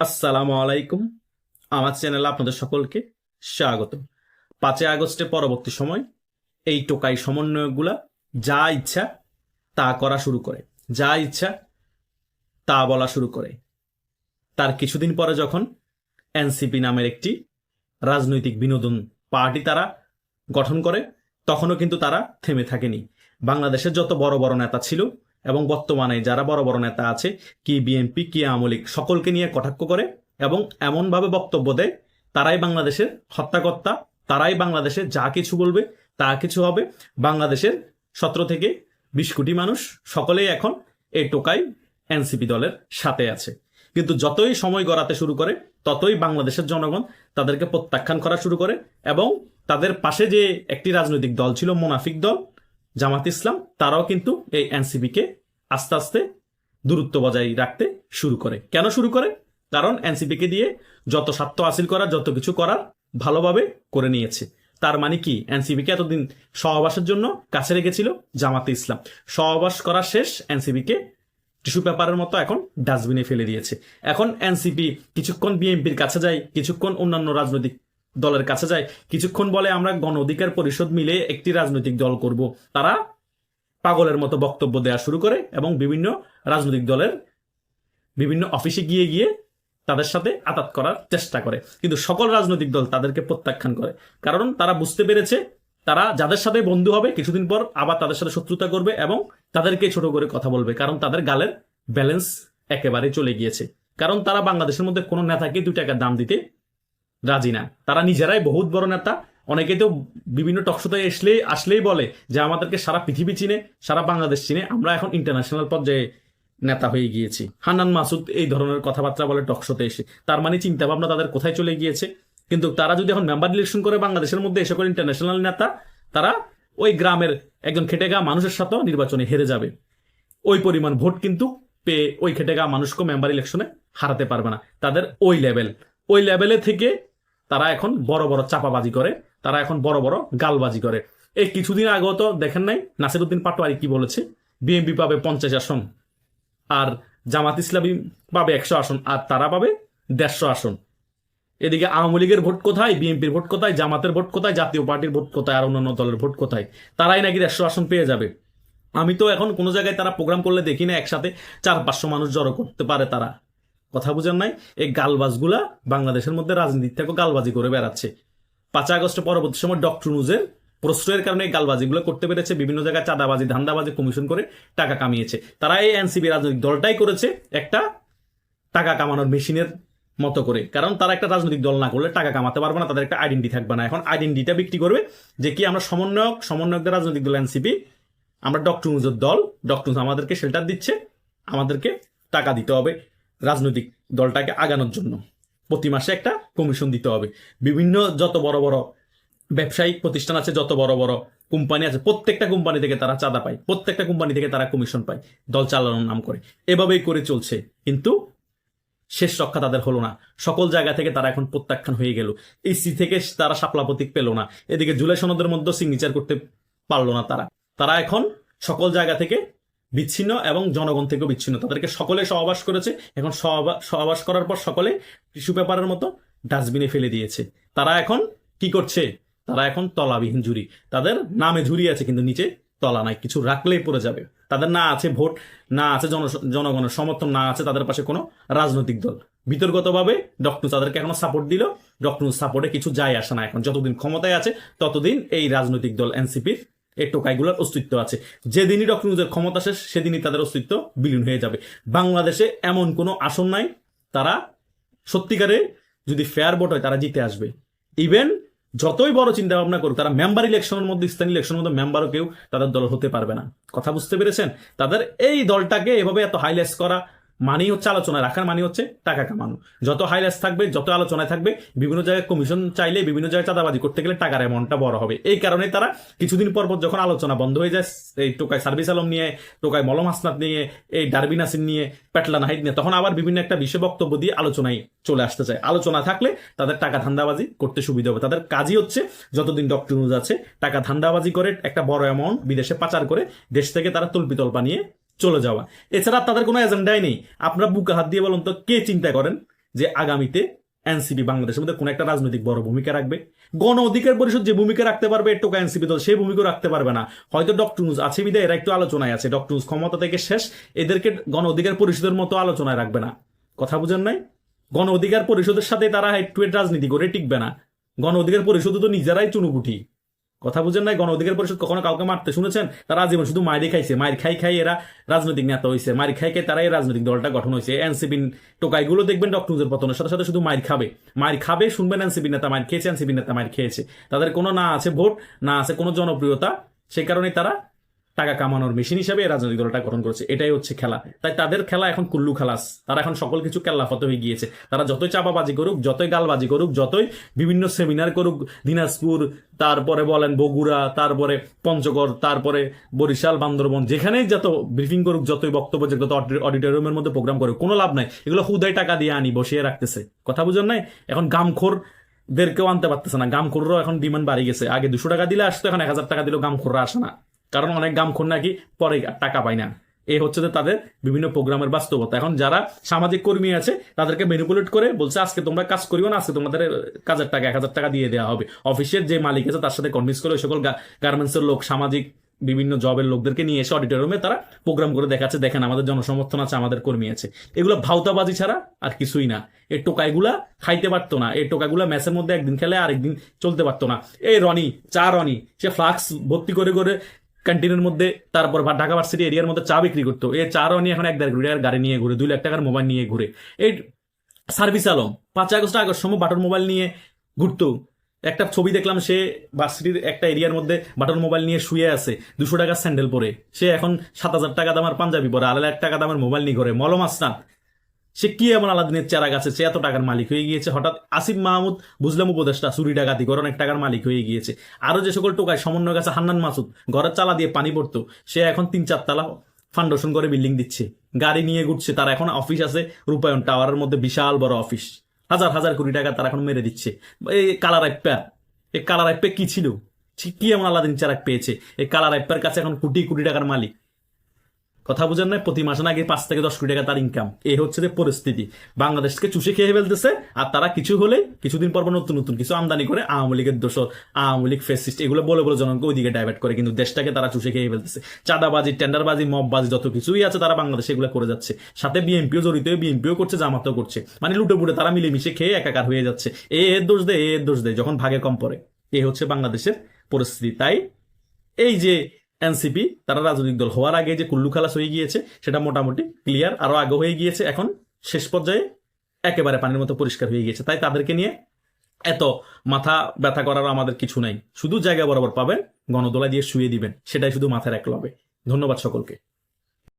আসসালামু আলাইকুম। আমার চ্যানেলে আপনাদের সকলকে স্বাগত পাঁচই আগস্টের পরবর্তী সময় এই টোকাই সমন্বয়গুলা যা ইচ্ছা তা করা শুরু করে। যা ইচ্ছা তা বলা শুরু করে। তার কিছুদিন পরে যখন এনসিপি নামের একটি রাজনৈতিক বিনোদন পার্টি তারা গঠন করে, তখনও কিন্তু তারা থেমে থাকেনি। বাংলাদেশের যত বড় বড় নেতা ছিল এবং বর্তমানে যারা বড় বড় নেতা আছে, কি বিএনপি কি আওয়ামী লীগ, সকলকে নিয়ে কটাক্ষ করে এবং এমনভাবে বক্তব্য দেয়, তারাই বাংলাদেশের হত্যাকর্তা, তারাই বাংলাদেশে যা কিছু বলবে তা কিছু হবে। বাংলাদেশের সতেরো থেকে বিশ কোটি মানুষ সকলেই এখন এই টোকাই এনসিপি দলের সাথে আছে। কিন্তু যতই সময় গড়াতে শুরু করে, ততই বাংলাদেশের জনগণ তাদেরকে প্রত্যাখ্যান করা শুরু করে এবং তাদের পাশে যে একটি রাজনৈতিক দল ছিল, মোনাফিক দল জামাত ইসলাম, তারাও কিন্তু এই এনসিপিকে আস্তে আস্তে দূরত্ব বজায় রাখতে শুরু করে। কেন শুরু করে? কারণ এনসিপিকে দিয়ে যত স্বার্থ হাসিল করার, যত কিছু করার ভালোভাবে করে নিয়েছে। তার মানে কি? এনসিপিকে এতদিন সহবাসের জন্য কাছে রেখেছিল জামাতে ইসলাম। সহবাস করা শেষ, এনসিপিকে টিস্যু পেপারের মতো এখন ডাস্টবিনে ফেলে দিয়েছে। এখন এনসিপি কিছুক্ষণ বিএনপির কাছে যায়, কিছুক্ষণ অন্যান্য রাজনৈতিক দলের কাছে যায়। কিছুক্ষণ বলে আমরা গণ অধিকার পরিষদ মিলে একটি রাজনৈতিক দল করব। তারা পাগলের মতো বক্তব্য দেওয়া শুরু করে এবং বিভিন্ন রাজনৈতিক দলের বিভিন্ন অফিসে গিয়ে গিয়ে তাদের সাথে আতাত করার চেষ্টা করে। কিন্তু সকল রাজনৈতিক দল তাদেরকে প্রত্যাখ্যান করে। কারণ তারা বুঝতে পেরেছে, তারা যাদের সাথে বন্ধু হবে, কিছুদিন পর আবার তাদের সাথে শত্রুতা করবে এবং তাদেরকে ছোট করে কথা বলবে। কারণ তাদের গালের ব্যালেন্স একেবারে চলে গিয়েছে। কারণ তারা বাংলাদেশের মধ্যে কোনো নেতাকে দুই টাকা দাম দিতে রাজি না। তারা নিজেরাই বহুত বড় নেতা। অনেকে তো বিভিন্ন টকশোতে আসলেই আসলেই বলে যে আমাদেরকে সারা পৃথিবী চিনে, সারা বাংলাদেশ চিনে। আমরা এখন ইন্টারন্যাশনাল পর্যায়ে নেতা হয়ে গিয়েছি। হান্নান মাসুদ এই ধরনের কথাবার্তা বলে টকশোতে এসে। তার মানে চিন্তা ভাবনা তাদের কোথায় চলে গিয়েছে? কিন্তু তারা যদি এখন মেম্বার ইলেকশন করে বাংলাদেশের মধ্যে এসে করে ইন্টারন্যাশনাল নেতা, তারা ওই গ্রামের একজন খেটে গা মানুষের সাথেও নির্বাচনে হেরে যাবে। ওই পরিমাণ ভোট কিন্তু পেয়ে ওই খেটে গা মানুষকে মেম্বার ইলেকশনে হারাতে পারবে না। তাদের ওই লেভেল ওই লেভেলে থেকে তারা এখন বড় বড় চাপাবাজি করে, তারা এখন বড় বড় গালবাজি করে। এই কিছুদিন আগেও তো দেখেন নাই, নাসিরুদ্দিন পাটোয়ারি কি বলেছে? বিএনপি পাবে পঞ্চাশ আসন, আর জামাত ইসলামী পাবে একশো আসন, আর তারা পাবে দেড়শো আসন। এদিকে আওয়ামী লীগের ভোট কোথায়? বিএনপির ভোট কোথায়? জামাতের ভোট কোথায়? জাতীয় পার্টির ভোট কোথায়? আর অন্যান্য দলের ভোট কোথায়? তারাই নাকি দেড়শো আসন পেয়ে যাবে। আমি তো এখন কোনো জায়গায় তারা প্রোগ্রাম করলে দেখি না, একসাথে চার পাঁচশো মানুষ জড়ো করতে পারে তারা। কথা বুঝেন নাই? এই গালবাজগুলা বাংলাদেশের মধ্যে রাজনীতি থেকে গালবাজি করে বেড়াচ্ছে। পাঁচ আগস্ট পরবর্তী সময় ডক্টর নুজের প্রশ্রয়ের কারণে গালবাজিগুলো করতে পেরেছে, বিভিন্ন জায়গায় চাঁদাবাজি, ধান্দাবাজি কমিশন করে টাকা কামিয়েছে। তারা এই এনসিবি রাজনৈতিক দলটাই করেছে একটা টাকা কামানোর মেশিনের মতো করে। কারণ তারা একটা রাজনৈতিক দল না করলে টাকা কামাতে পারবে না, তাদের একটা আইডেন্টি থাকবে না। এখন আইডেন্টিটা বিক্রি করবে যে কি আমরা সমন্বয়ক, সমন্বয়কদের রাজনৈতিক দল এনসিপি, আমরা ডক্টর দল, ডক্টর আমাদেরকে শেল্টার দিচ্ছে, আমাদেরকে টাকা দিতে হবে। রাজনৈতিক দলটাকে আগানোর জন্য। প্রতি মাসে একটা কমিশন দিতে হবে। বিভিন্ন যত বড় বড় ব্যবসায়িক প্রতিষ্ঠান আছে, যত বড় বড় কোম্পানি আছে, প্রত্যেকটা কোম্পানি থেকে তারা চাঁদা পায়। প্রত্যেকটা কোম্পানি থেকে তারা কমিশন পায় দল চালানোর নাম করে। এভাবেই করে চলছে। কিন্তু শেষ রক্ষা তাদের হলো না। সকল জায়গা থেকে তারা এখন প্রত্যাখ্যান হয়ে গেল। ইসি থেকে তারা সাপলা প্রতীক পেল না। এদিকে জুলাই সনদের মধ্যে সিগনেচার করতে পারল না তারা। তারা এখন সকল জায়গা থেকে বিচ্ছিন্ন এবং জনগণ থেকেও বিচ্ছিন্ন। তাদেরকে সকলে সহবাস করেছে। এখন সহবা- সহবাস করার পর সকলে টিস্যু পেপারের মতো ডাস্টবিনে ফেলে দিয়েছে। তারা এখন কি করছে? তারা এখন তলাবিহীন ঝুরি তাদের নামে ঝুরি আছে, কিন্তু নিচে তলা নাই। কিছু রাখলেই পড়ে যাবে। তাদের না আছে ভোট, না আছে জনগণের সমর্থন, না আছে তাদের পাশে কোনো রাজনৈতিক দল। বিতর্কতভাবে ডক্টর তাদেরকে এখনও সাপোর্ট দিল। ডক্টর সাপোর্টে কিছু যায় আসে না এখন। যতদিন ক্ষমতায় আছে, ততদিন এই রাজনৈতিক দল এনসিপির এই টোকাইগুলোর অস্তিত্ব আছে। যেদিনই ডক্টর নিউজের ক্ষমতা শেষ সেদিনই তাদের অস্তিত্ব বিলীন হয়ে যাবে। বাংলাদেশে এমন কোনো আসন নাই, তারা সত্যিকারে যদি ফেয়ার ভোট হয়, তারা জিতে আসবে। ইভেন যতই বড় চিন্তা ভাবনা করুক, তারা মেম্বার ইলেকশনের মধ্যে, স্থানীয় ইলেকশনের মধ্যে মেম্বারও কেউ তাদের দল হতে পারবে না। কথা বুঝতে পেরেছেন? তাদের এই দলটাকে এভাবে এত হাইলাইট করা মানেই হচ্ছে আলোচনায় রাখার মানে হচ্ছে টাকা কামানো। যত হাইলাইট থাকবে, যত আলোচনায় থাকবে, বিভিন্ন জায়গায় কমিশন চাইলে, বিভিন্ন জায়গায় চাঁদাবাজি করতে গেলে টাকার অ্যামাউন্টটা বড় হবে। এই কারণে তারা কিছুদিন পর পর যখন আলোচনা বন্ধ হয়ে যায়, এই টোকায় সার্ভিস আলম নিয়ে, টোকায় মলম হাসনাত নিয়ে, এই ডারবি নাসির নিয়ে, পেটলা নাহিদ নিয়ে, তখন আবার বিভিন্ন একটা বিষয় বক্তব্য দিয়ে আলোচনায় চলে আসতে চায়। আলোচনা থাকলে তাদের টাকা ধান্দাবাজি করতে সুবিধা হবে। তাদের কাজই হচ্ছে যতদিন ডক্টর আছে, টাকা ধান্দাবাজি করে একটা বড় অ্যামাউন্ট বিদেশে পাচার করে দেশ থেকে তারা তল্পিতল্পা নিয়ে চলে যাওয়া। এছাড়া তাদের কোনো এজেন্ডাই নেই। আপনারা বুকে হাত দিয়ে বলুন তো, কে চিন্তা করেন যে আগামীতে এনসিপি বাংলাদেশের মধ্যে কোন একটা রাজনৈতিক বড় ভূমিকা রাখবে? গণ অধিকার পরিষদ যে ভূমিকা রাখতে পারবে টোকা এনসিপি দল সেই ভূমিকা রাখতে পারবে না। হয়তো ডক্টর নুজ আছে বিদায় এরা একটু আলোচনায় আছে। ডক্টর নুজ ক্ষমতা থেকে শেষ, এদেরকে গণ অধিকার পরিষদের মতো আলোচনায় রাখবে না। কথা বুঝেন নাই? গণ অধিকার পরিষদের সাথে তারা হেড টু হেড রাজনীতি করে টিকবে না। গণ অধিকার পরিষদ তো নিজেরাই চুনুপুটি কথা বুঝেন নাই? গণ অধিকার পরিষদ কখনো কাউকে মারতে শুনেছেন? তারা আজীবন শুধু মায়ের খাইছে। মায়ের খাই খাই এরা রাজনৈতিক নেতা হয়েছে মায়ের খাই খাই তারাই রাজনৈতিক দলটা গঠন হয়েছে এনসিপি টোকাইগুলো দেখবেন ডক্টর নজর পতনের সাথে সাথে শুধু মায়ের খাবে। মায়ের খাবে, শুনবেন এনসিপি নেতা মায়ের খেয়েছে, এনসিপি নেতা মায়ের খেয়েছে। তাদের কোনো না আছে ভোট, না আছে কোনো জনপ্রিয়তা। সেই কারণে তারা টাকা কামানোর মেশিন হিসেবে রাজনৈতিক দলটা গঠন করেছে। এটাই হচ্ছে খেলা। তাই তাদের খেলা এখন কুল্লু খালাস। তারা এখন সকল কিছু কেল্লাফত হয়ে গিয়েছে। তারা যতই চাপাবাজি করুক, যতই গালবাজি করুক, যতই বিভিন্ন সেমিনার করুক, দিনাজপুর, তারপরে বলেন বগুড়া, তারপরে পঞ্চগড়, তারপরে বরিশাল, বান্দরবন, যেখানেই যত ব্রিফিং করুক, যতই বক্তব্য যে যত অডিটোরিয়ামের মধ্যে প্রোগ্রাম করুক, কোনো লাভ নাই। এগুলো হুদায় টাকা দিয়ে আনি, বসিয়ে রাখতেছে। কথা বুঝেন নাই? এখন গামখোর দেরকেও আনতে পারতেছে না। গামখোররাও এখন ডিমান্ড বাড়ি গেছে। আগে দুশো টাকা দিলে আসতো, এখন এক হাজার টাকা দিলেও গামখোররা আসে না। কারণ অনেক গামখোর নাকি পরে টাকা পায় না। এই হচ্ছে যে তাদের বিভিন্ন প্রোগ্রামের বাস্তবতা। এখন যারা সামাজিক কর্মী আছে, তাদেরকে ম্যানিপুলেট করে বলছে, আজকে তোমরা কাজ করিও না, আজকে তোমাদের কাজের টাকা, এক হাজার টাকা দিয়ে দেওয়া হবে। অফিসের যে মালিক আছে, তার সাথে কনভিন্স করে ওই সকল গার্মেন্টসের লোক, সামাজিক বিভিন্ন জবের লোকদেরকে নিয়ে এসে অডিটোরিয়ামে তারা প্রোগ্রাম করে দেখাচ্ছে। দেখেন, আমাদের জনসমর্থন আছে, আমাদের কর্মী আছে। এগুলো ভাওতাবাজি ছাড়া আর কিছুই না। এই টোকাইগুলা খাইতে পারতো না। এই টোকাগুলা ম্যাচের মধ্যে একদিন খেলে আরেকদিন চলতে পারতো না। এই রনি, চা রনি, সে ফ্লাক্স ভর্তি করে করে ক্যান্টিনের মধ্যে, তারপর ঢাকা ভার্সিটি এরিয়ার মধ্যে চা বিক্রি করতো। এই চা নিয়ে এখন এক দেড় কোটি টাকার গাড়ি নিয়ে ঘুরে, দুই লাখ টাকার মোবাইল নিয়ে ঘুরে। এই সার্ভিস আলম পাঁচ আগস্ট আগস্ট সময় বাটন মোবাইল নিয়ে ঘুরতো। একটা ছবি দেখলাম, সে ভার্সিটির একটা এরিয়ার মধ্যে বাটন মোবাইল নিয়ে শুয়ে আছে, দুশো টাকার স্যান্ডেল পরে। সে এখন সাত হাজার টাকা দামের পাঞ্জাবি পরে, আড়াই লাখ টাকা দামের মোবাইল নিয়ে ঘরে। মলম আসনাথ সে কি এমন আলাদিনের চেরা গাছে সে এত টাকার মালিক হয়ে গিয়েছে। হঠাৎ আসিফ মাহমুদ, বুঝলাম উপদেষ্টা, চুরি ডাকাতি করে অনেক টাকার মালিক হয়ে গিয়েছে। আরও যে সকল টোকায় সমন্বয় গেছে হান্নান মাসুদ, ঘরের চালা দিয়ে পানি পড়তো। সে এখন তিন চার তালা ফাউন্ডেশন করে বিল্ডিং দিচ্ছে। গাড়ি নিয়ে ঘুরছে। তার এখন অফিস আছে রূপায়ণ টাওয়ারের মধ্যে, বিশাল বড় অফিস। হাজার হাজার কোটি টাকা তারা এখন মেরে দিচ্ছে। এই কালার আইপ্যা এই কালার আইপ্যা কি ছিল? কি এমন আলাদিন চারাক পেয়েছে? এই কালার আইপ্যার কাছে এখন কোটি কোটি টাকার মালিক। কথা বুঝেন না প্রতি মাসে নাকি পাঁচ থেকে দশ কোটি টাকা তার ইনকাম এই হচ্ছে যে পরিস্থিতি। বাংলাদেশকে চুষে খেয়ে ফেলতেছে, আর তারা কিছু হলে কিছুদিন পর নতুন নতুন কিছু আমদানি করে, আওয়ামী লীগের দোষর, আওয়ামী লীগ ফেসিস্ট এগুলো বলে বলে জনগণকে ওইদিকে ডাইভার্ট করে, কিন্তু দেশটাকে তারা চুষে খেয়ে ফেলতেছে। চাঁদাবাজি টেন্ডারবাজি মববাজি যত কিছুই আছে, তারা বাংলাদেশে এগুলো করে যাচ্ছে। সাথে বিএনপিও জড়িত বিএনপিও করছে, জামাতও করছে। মানে লুটে পুটে তারা মিলেমিশে খেয়ে একাকার হয়ে যাচ্ছে। এ এর দোষ দেয় এ এর দোষ দেয় যখন ভাগে কম পড়ে। এ হচ্ছে বাংলাদেশের পরিস্থিতি। তাই এই যে এনসিপি, তারা রাজনৈতিক দল হওয়ার আগে যে কুল্লু খালাস হয়ে গিয়েছে, সেটা মোটামুটি ক্লিয়ার আরও আগে হয়ে গিয়েছে। এখন শেষ পর্যায়ে একেবারে পানির মতো পরিষ্কার হয়ে গিয়েছে। তাই তাদেরকে নিয়ে এত মাথা ব্যথা করার আমাদের কিছু নাই। শুধু জায়গা বরাবর পাবেন, গণদোলা দিয়ে শুয়ে দিবেন, সেটাই শুধু মাথায় রাখলে হবে। ধন্যবাদ সকলকে।